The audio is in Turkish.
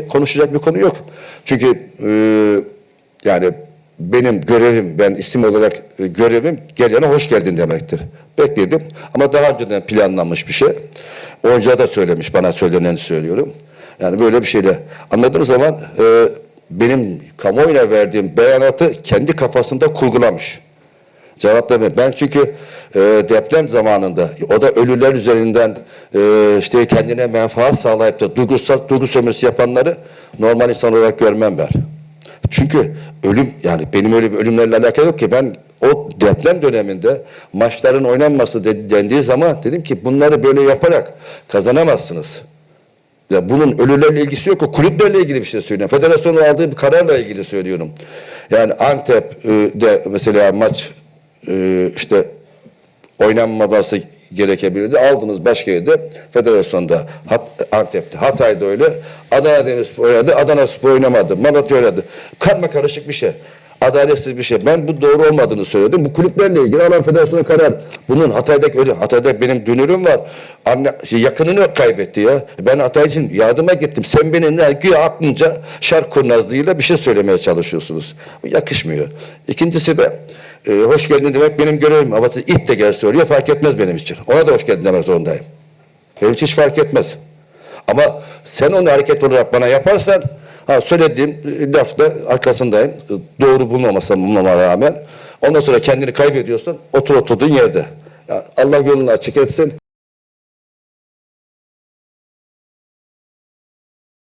konuşacak bir konu yok. Çünkü e, yani benim görevim, ben isim olarak e, görevim gelene hoş geldin demektir. Bekledim ama daha önceden planlanmış bir şey. Onca da söylemiş, bana söyleneni söylüyorum. Yani böyle bir şeyle anladığım zaman e, benim kamuoyuna verdiğim beyanatı kendi kafasında kurgulamış. Cevap vermiyor. Ben çünkü e, deprem zamanında o da ölüler üzerinden e, işte kendine menfaat sağlayıp da duygusal duygu sömürüsü yapanları normal insan olarak görmem ben. Çünkü ölüm yani benim öyle bir ölümlerle alakalı yok ki ben o deprem döneminde maçların oynanması de- dendiği zaman dedim ki bunları böyle yaparak kazanamazsınız. Ya bunun ölülerle ilgisi yok. O kulüplerle ilgili bir şey söylüyorum. Federasyonun aldığı bir kararla ilgili söylüyorum. Yani Antep'de mesela maç e, işte oynanmaması gerekebilirdi. Aldınız başka yerde federasyonda Hat, Antep'te Hatay'da öyle Adana Demirspor oynadı. Adana Spor oynamadı. Malatya oynadı. Karma karışık bir şey. Adaletsiz bir şey. Ben bu doğru olmadığını söyledim. Bu kulüplerle ilgili alan federasyonun karar. Bunun Hatay'daki öyle. Hatay'da benim dünürüm var. Anne, şey, yakınını kaybetti ya. Ben Hatay için yardıma gittim. Sen beni ne, güya aklınca şark kurnazlığıyla bir şey söylemeye çalışıyorsunuz. Bu yakışmıyor. İkincisi de e, hoş geldin demek benim görevim. Ama it de gel söylüyor fark etmez benim için. Ona da hoş geldin demek zorundayım. Benim için hiç fark etmez. Ama sen onu hareket olarak bana yaparsan ha, söylediğim lafta arkasındayım. Doğru bulmamasam bulmama rağmen. Ondan sonra kendini kaybediyorsan otur oturduğun yerde. Allah yolunu açık etsin.